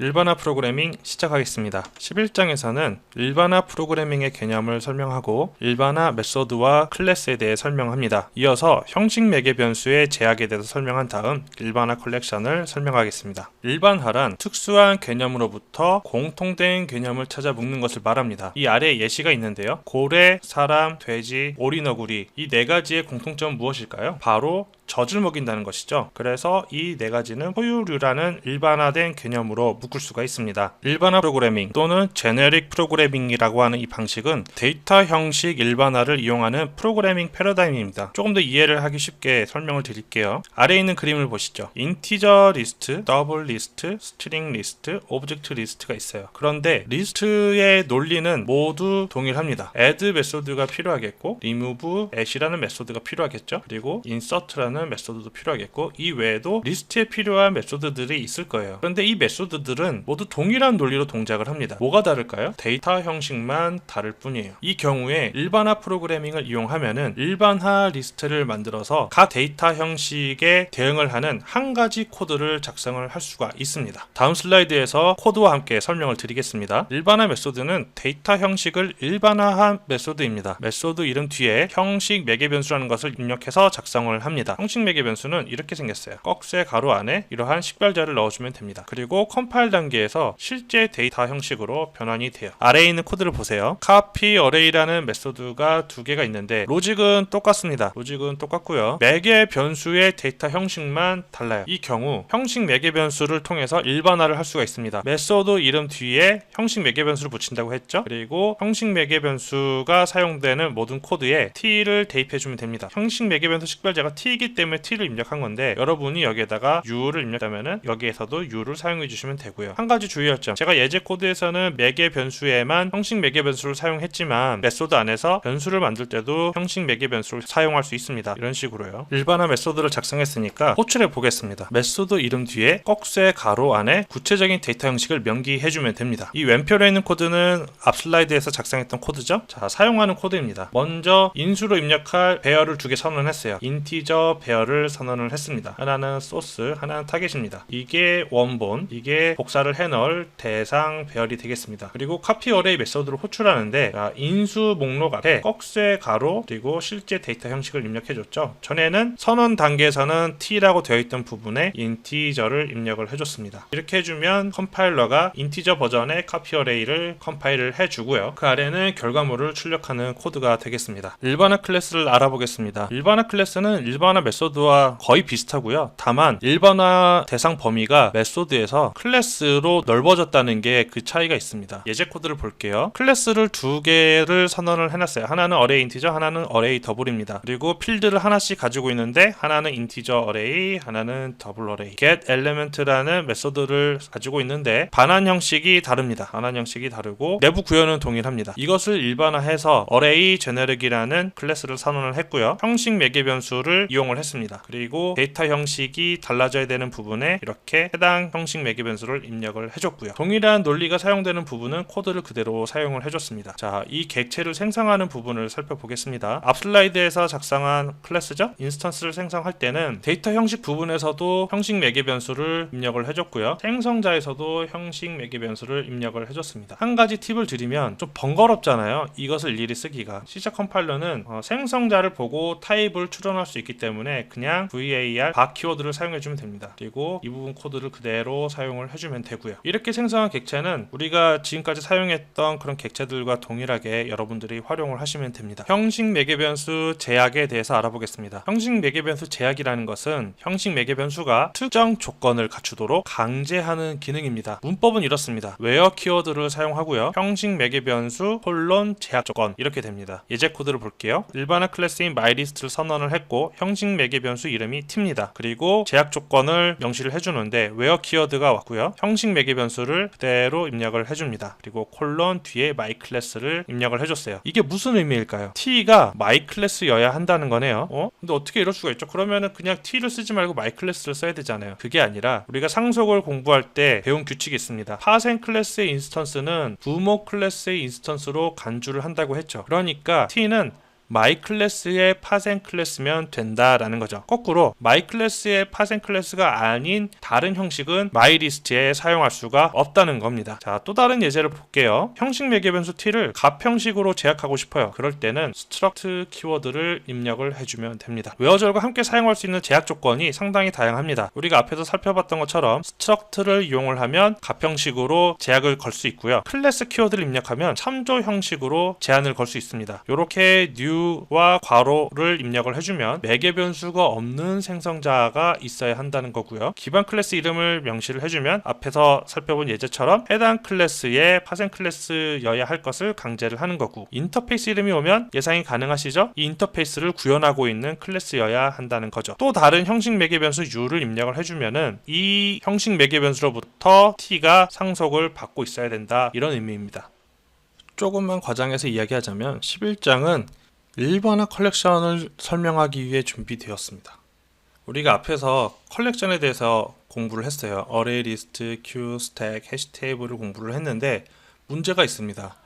일반화 프로그래밍 시작하겠습니다. 11장에서는 일반화 프로그래밍의 개념을 설명하고 일반화 메소드와 클래스에 대해 설명합니다. 이어서 형식 매개 변수의 제약에 대해서 설명한 다음 일반화 컬렉션을 설명하겠습니다. 일반화란 특수한 개념으로부터 공통된 개념을 찾아 묶는 것을 말합니다. 이 아래에 예시가 있는데요. 고래, 사람, 돼지, 오리, 너구리 이 네 가지의 공통점은 무엇일까요? 바로 젖을 먹인다는 것이죠. 그래서 이 네 가지는 포유류라는 일반화된 개념으로 묶을 수가 있습니다. 일반화 프로그래밍 또는 제네릭 프로그래밍이라고 하는 이 방식은 데이터 형식 일반화를 이용하는 프로그래밍 패러다임입니다. 조금 더 이해를 하기 쉽게 설명을 드릴게요. 아래에 있는 그림을 보시죠. 인티저 리스트, 더블 리스트, 스트링 리스트, 오브젝트 리스트가 있어요. 그런데 리스트의 논리는 모두 동일합니다. add 메소드가 필요하겠고 remove ash라는 메소드가 필요하겠죠. 그리고 insert라는 메소드도 필요하겠고 이 외에도 리스트에 필요한 메소드들이 있을 거예요. 그런데 이 메소드들은 모두 동일한 논리로 동작을 합니다. 뭐가 다를까요? 데이터 형식만 다를 뿐이에요. 이 경우에 일반화 프로그래밍을 이용하면은 일반화 리스트를 만들어서 각 데이터 형식에 대응을 하는 한 가지 코드를 작성을 할 수가 있습니다. 다음 슬라이드에서 코드와 함께 설명을 드리겠습니다. 일반화 메소드는 데이터 형식을 일반화한 메소드입니다. 메소드 이름 뒤에 형식 매개 변수라는 것을 입력해서 작성을 합니다. 형식 매개 변수는 이렇게 생겼어요. 꺽쇠 가로 안에 이러한 식별자를 넣어주면 됩니다. 그리고 컴파일 단계에서 실제 데이터 형식으로 변환이 돼요. 아래에 있는 코드를 보세요. copy array라는 메소드가 두 개가 있는데 로직은 똑같습니다. 로직은 똑같고요. 매개 변수의 데이터 형식만 달라요. 이 경우 형식 매개 변수를 통해서 일반화를 할 수가 있습니다. 메소드 이름 뒤에 형식 매개 변수를 붙인다고 했죠. 그리고 형식 매개 변수가 사용되는 모든 코드에 t를 대입해 주면 됩니다. 형식 매개 변수 식별자가 t이기 때문에 t를 입력한 건데 여러분이 여기에다가 u를 입력하면은 여기에서도 u를 사용해 주시면 되고요. 한 가지 주의할 점. 제가 예제 코드에서는 매개 변수에만 형식 매개 변수를 사용했지만 메소드 안에서 변수를 만들 때도 형식 매개 변수를 사용할 수 있습니다. 이런 식으로요. 일반화 메소드를 작성했으니까 호출해 보겠습니다. 메소드 이름 뒤에 꺽쇠 가로 안에 구체적인 데이터 형식을 명기해 주면 됩니다. 이 왼편에 있는 코드는 앞 슬라이드에서 작성했던 코드죠. 자, 사용하는 코드입니다. 먼저 인수로 입력할 배열을 두 개 선언했어요. 인티저 배열을 선언을 했습니다. 하나는 소스, 하나는 타겟입니다. 이게 원본, 이게 복사를 해넣을 대상 배열이 되겠습니다. 그리고 카피 어레이 메소드를 호출하는데 자, 인수 목록 앞에 꺽쇠 가로 그리고 실제 데이터 형식을 입력해줬죠. 전에는 선언 단계에서는 t라고 되어 있던 부분에 인티저를 입력을 해줬습니다. 이렇게 해주면 컴파일러가 인티저 버전의 카피 어레이를 컴파일을 해주고요. 그 아래는 결과물을 출력하는 코드가 되겠습니다. 일반화 클래스를 알아보겠습니다. 일반화 클래스는 일반화 메소드와 거의 비슷하고요. 다만 일반화 대상 범위가 메소드에서 클래스로 넓어졌다는 게 그 차이가 있습니다. 예제 코드를 볼게요. 클래스를 두 개를 선언을 해놨어요. 하나는 어레이 인티저, 하나는 어레이 더블입니다. 그리고 필드를 하나씩 가지고 있는데 하나는 인티저 어레이, 하나는 더블 어레이. get element라는 메소드를 가지고 있는데 반환 형식이 다릅니다. 반환 형식이 다르고 내부 구현은 동일합니다. 이것을 일반화해서 어레이 제네릭이라는 클래스를 선언을 했고요. 형식 매개 변수를 이용 을 했습니다. 그리고 데이터 형식이 달라져야 되는 부분에 이렇게 해당 형식 매개 변수를 입력을 해줬고요. 동일한 논리가 사용되는 부분은 코드를 그대로 사용을 해줬습니다. 자, 이 객체를 생성하는 부분을 살펴보겠습니다. 앞 슬라이드에서 작성한 클래스죠? 인스턴스를 생성할 때는 데이터 형식 부분에서도 형식 매개 변수를 입력을 해줬고요. 생성자에서도 형식 매개 변수를 입력을 해줬습니다. 한 가지 팁을 드리면 좀 번거롭잖아요. 이것을 일일이 쓰기가. 시작 컴파일러는 어, 생성자를 보고 타입을 추론할 수 있기 때문에 그냥 var 바 키워드를 사용해주면 됩니다. 그리고 이 부분 코드를 그대로 사용을 해주면 되고요. 이렇게 생성한 객체는 우리가 지금까지 사용했던 그런 객체들과 동일하게 여러분들이 활용을 하시면 됩니다. 형식 매개 변수 제약에 대해서 알아보겠습니다. 형식 매개 변수 제약이라는 것은 형식 매개 변수가 특정 조건을 갖추도록 강제하는 기능입니다. 문법은 이렇습니다. where 키워드를 사용하고요. 형식 매개 변수 콜론 제약 조건 이렇게 됩니다. 예제 코드를 볼게요. 일반화 클래스인 myList를 선언을 했고 형식 매개 변수 이름이 t입니다. 그리고 제약 조건을 명시를 해주는데 where 키워드가 왔고요. 형식 매개 변수를 그대로 입력을 해줍니다. 그리고 콜론 뒤에 my 클래스를 입력을 해줬어요. 이게 무슨 의미일까요? t가 my 클래스여야 한다는 거네요. 어? 근데 어떻게 이럴 수가 있죠? 그러면은 그냥 t를 쓰지 말고 my 클래스를 써야 되잖아요. 그게 아니라 우리가 상속을 공부할 때 배운 규칙이 있습니다. 파생 클래스의 인스턴스는 부모 클래스의 인스턴스로 간주를 한다고 했죠. 그러니까 t는 my 클래스의 파생 클래스면 된다라는 거죠. 거꾸로 my 클래스의 파생 클래스가 아닌 다른 형식은 my 리스트에 사용할 수가 없다는 겁니다. 자, 또 다른 예제를 볼게요. 형식 매개 변수 t를 값 형식으로 제약하고 싶어요. 그럴 때는 struct 키워드를 입력을 해주면 됩니다. 웨어절과 함께 사용할 수 있는 제약 조건이 상당히 다양합니다. 우리가 앞에서 살펴봤던 것처럼 struct를 이용을 하면 값 형식으로 제약을 걸 수 있고요. 클래스 키워드를 입력하면 참조 형식으로 제한을 걸 수 있습니다. 이렇게 new 와 괄호를 입력을 해주면 매개 변수가 없는 생성자가 있어야 한다는 거고요. 기반 클래스 이름을 명시를 해주면 앞에서 살펴본 예제처럼 해당 클래스의 파생 클래스여야 할 것을 강제를 하는 거고 인터페이스 이름이 오면 예상이 가능하시죠? 이 인터페이스를 구현하고 있는 클래스여야 한다는 거죠. 또 다른 형식 매개 변수 u를 입력을 해주면은 이 형식 매개 변수로부터 t가 상속을 받고 있어야 된다 이런 의미입니다. 조금만 과장해서 이야기하자면 11장은 일반화 컬렉션을 설명하기 위해 준비되었습니다. 우리가 앞에서 컬렉션에 대해서 공부를 했어요. 어레이 리스트, 큐, 스택, 해시 테이블을 공부를 했는데 문제가 있습니다.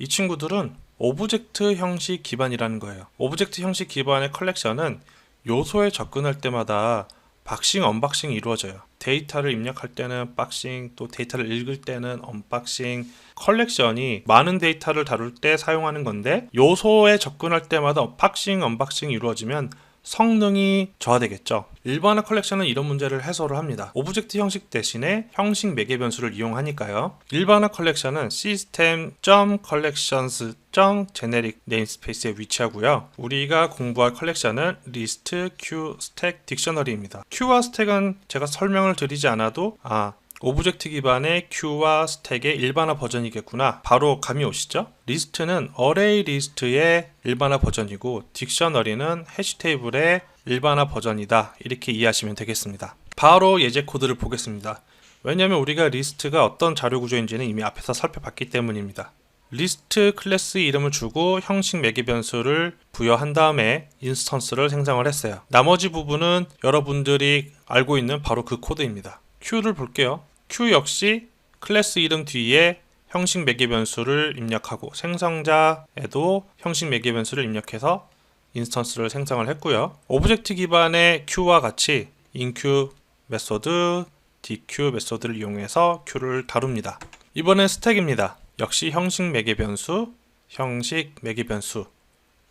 이 친구들은 오브젝트 형식 기반이라는 거예요. 오브젝트 형식 기반의 컬렉션은 요소에 접근할 때마다 박싱, 언박싱이 이루어져요. 데이터를 입력할 때는 박싱, 또 데이터를 읽을 때는 언박싱, 컬렉션이 많은 데이터를 다룰 때 사용하는 건데 요소에 접근할 때마다 박싱, 언박싱이 이루어지면 성능이 저하되겠죠. 일반화 컬렉션은 이런 문제를 해소를 합니다. 오브젝트 형식 대신에 형식 매개 변수를 이용하니까요. 일반화 컬렉션은 system.collections.generic namespace에 위치하고요. 우리가 공부할 컬렉션은 리스트, 큐, 스택, 딕셔너리입니다. 큐와 스택은 제가 설명을 드리지 않아도 아 오브젝트 기반의 큐와 스택의 일반화 버전이겠구나. 바로 감이 오시죠? 리스트는 어레이 리스트의 일반화 버전이고 딕셔너리는 해시 테이블의 일반화 버전이다. 이렇게 이해하시면 되겠습니다. 바로 예제 코드를 보겠습니다. 왜냐하면 우리가 리스트가 어떤 자료 구조인지는 이미 앞에서 살펴봤기 때문입니다. 리스트 클래스 이름을 주고 형식 매개 변수를 부여한 다음에 인스턴스를 생성을 했어요. 나머지 부분은 여러분들이 알고 있는 바로 그 코드입니다. Q를 볼게요. Q 역시 클래스 이름 뒤에 형식 매개 변수를 입력하고 생성자에도 형식 매개 변수를 입력해서 인스턴스를 생성을 했고요. 오브젝트 기반의 Q와 같이 inQ 메소드, dq 메소드를 이용해서 Q를 다룹니다. 이번엔 스택입니다. 역시 형식 매개 변수, 형식 매개 변수,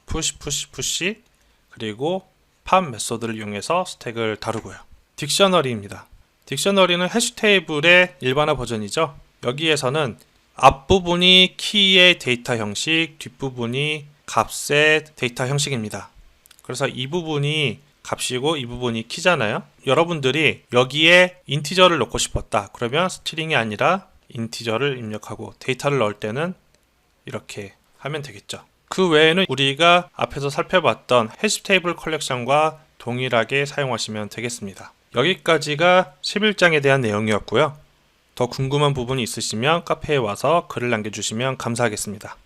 push push push 그리고 팝 메소드를 이용해서 스택을 다루고요. 딕셔너리입니다. 딕셔너리는 해시 테이블의 일반화 버전이죠. 여기에서는 앞부분이 키의 데이터 형식, 뒷부분이 값의 데이터 형식입니다. 그래서 이 부분이 값이고 이 부분이 키잖아요. 여러분들이 여기에 인티저를 넣고 싶었다. 그러면 스트링이 아니라 인티저를 입력하고 데이터를 넣을 때는 이렇게 하면 되겠죠. 그 외에는 우리가 앞에서 살펴봤던 해시 테이블 컬렉션과 동일하게 사용하시면 되겠습니다. 여기까지가 11장에 대한 내용이었고요. 더 궁금한 부분이 있으시면 카페에 와서 글을 남겨주시면 감사하겠습니다.